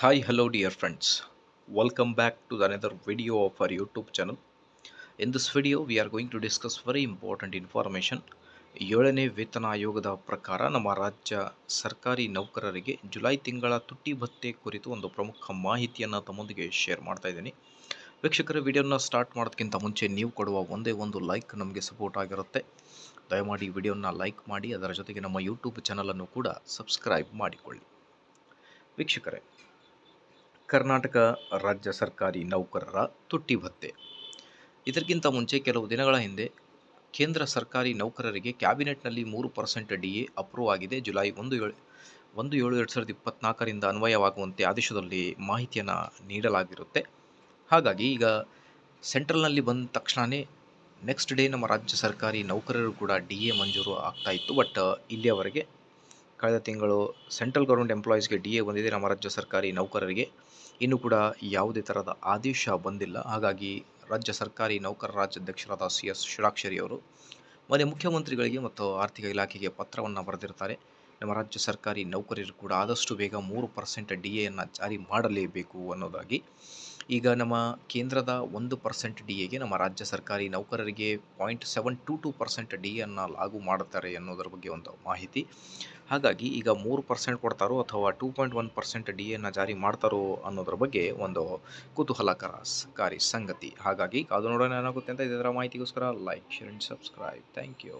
Hi, hello, dear friends. Welcome to the another video of our YouTube channel. In this video, we are going to discuss very important information. ಏಳನೇ ವೇತನ ಆಯೋಗದ ಪ್ರಕಾರ ನಮ್ಮ ರಾಜ್ಯ ಸರ್ಕಾರಿ ನೌಕರರಿಗೆ ಜುಲೈ ತಿಂಗಳ ತುಟ್ಟಿ ಭತ್ಯೆ ಕುರಿತು ಒಂದು ಪ್ರಮುಖ ಮಾಹಿತಿಯನ್ನು ತಮ್ಮೊಂದಿಗೆ ಶೇರ್ ಮಾಡ್ತಾ ಇದ್ದೀನಿ ವೀಕ್ಷಕರ ವಿಡಿಯೋನ ಸ್ಟಾರ್ಟ್ ಮಾಡೋದಕ್ಕಿಂತ ಮುಂಚೆ ನೀವು ಕೊಡುವ ಒಂದೇ ಒಂದು ಲೈಕ್ ನಮಗೆ ಸಪೋರ್ಟ್ ಆಗಿರುತ್ತೆ ದಯಮಾಡಿ ವಿಡಿಯೋನ ಲೈಕ್ ಮಾಡಿ ಅದರ ಜೊತೆಗೆ ನಮ್ಮ ಯೂಟ್ಯೂಬ್ ಚಾನಲನ್ನು ಕೂಡ ಸಬ್ಸ್ಕ್ರೈಬ್ ಮಾಡಿಕೊಳ್ಳಿ ವೀಕ್ಷಕರೇ ಕರ್ನಾಟಕ ರಾಜ್ಯ ಸರ್ಕಾರಿ ನೌಕರರ ತುಟ್ಟಿ ಭತ್ತೆ. ಇದಕ್ಕಿಂತ ಮುಂಚೆ ಕೆಲವು ದಿನಗಳ ಹಿಂದೆ ಕೇಂದ್ರ ಸರ್ಕಾರಿ ನೌಕರರಿಗೆ ಕ್ಯಾಬಿನೆಟ್ನಲ್ಲಿ ಮೂರು ಪರ್ಸೆಂಟ್ ಡಿ ಎ ಅಪ್ರೂವ್ ಆಗಿದೆ. ಜುಲೈ ಒಂದು ಏಳು ಒಂದು ಏಳು ಎರಡು ಸಾವಿರದ ಇಪ್ಪತ್ತ್ನಾಲ್ಕರಿಂದ ಅನ್ವಯವಾಗುವಂತೆ ಆದೇಶದಲ್ಲಿ ಮಾಹಿತಿಯನ್ನು ನೀಡಲಾಗಿರುತ್ತೆ. ಹಾಗಾಗಿ ಈಗ ಸೆಂಟ್ರಲ್ನಲ್ಲಿ ಬಂದ ತಕ್ಷಣವೇ ನೆಕ್ಸ್ಟ್ ಡೇ ನಮ್ಮ ರಾಜ್ಯ ಸರ್ಕಾರಿ ನೌಕರರು ಕೂಡ ಡಿ ಎ ಮಂಜೂರು ಆಗ್ತಾಯಿತ್ತು ಬಟ್ ಇಲ್ಲಿಯವರೆಗೆ ಕಳೆದ ತಿಂಗಳು ಸೆಂಟ್ರಲ್ ಗೌರ್ಮೆಂಟ್ ಎಂಪ್ಲಾಯೀಸ್ಗೆ ಡಿ ಎ ಬಂದಿದೆ ನಮ್ಮ ರಾಜ್ಯ ಸರ್ಕಾರಿ ನೌಕರರಿಗೆ. ಇನ್ನೂ ಕೂಡ ಯಾವುದೇ ಥರದ ಆದೇಶ ಬಂದಿಲ್ಲ. ಹಾಗಾಗಿ ರಾಜ್ಯ ಸರ್ಕಾರಿ ನೌಕರರ ರಾಜ್ಯಾಧ್ಯಕ್ಷರಾದ ಸಿ ಎಸ್ ಷಡಾಕ್ಷರಿ ಅವರು ಮನೆ ಮುಖ್ಯಮಂತ್ರಿಗಳಿಗೆ ಮತ್ತು ಆರ್ಥಿಕ ಇಲಾಖೆಗೆ ಪತ್ರವನ್ನು ಬರೆದಿರ್ತಾರೆ ನಮ್ಮ ರಾಜ್ಯ ಸರ್ಕಾರಿ ನೌಕರರು ಕೂಡ ಆದಷ್ಟು ಬೇಗ ಮೂರು ಪರ್ಸೆಂಟ್ ಡಿ ಎಯನ್ನು ಜಾರಿ ಮಾಡಲೇಬೇಕು ಅನ್ನೋದಾಗಿ. ಈಗ ನಮ್ಮ ಕೇಂದ್ರದ ಒಂದು ಪರ್ಸೆಂಟ್ ಡಿ ಎಗೆ ನಮ್ಮ ರಾಜ್ಯ ಸರ್ಕಾರಿ ನೌಕರರಿಗೆ point seven two two percent D ಎನ್ನು ಲಾಗು ಮಾಡುತ್ತಾರೆ ಅನ್ನೋದರ ಬಗ್ಗೆ ಒಂದು ಮಾಹಿತಿ. ಹಾಗಾಗಿ ಈಗ ಮೂರು ಪರ್ಸೆಂಟ್ ಕೊಡ್ತಾರೋ ಅಥವಾ two point one percent D ಎನ್ನು ಜಾರಿ ಮಾಡ್ತಾರೋ ಅನ್ನೋದ್ರ ಬಗ್ಗೆ ಒಂದು ಕುತೂಹಲಕಾರಿ ಸಂಗತಿ. ಹಾಗಾಗಿ ಅದು ನೋಡೋಣ ಏನಾಗುತ್ತೆ ಅಂತ ಇದರ ಮಾಹಿತಿಗೋಸ್ಕರ like share and subscribe thank you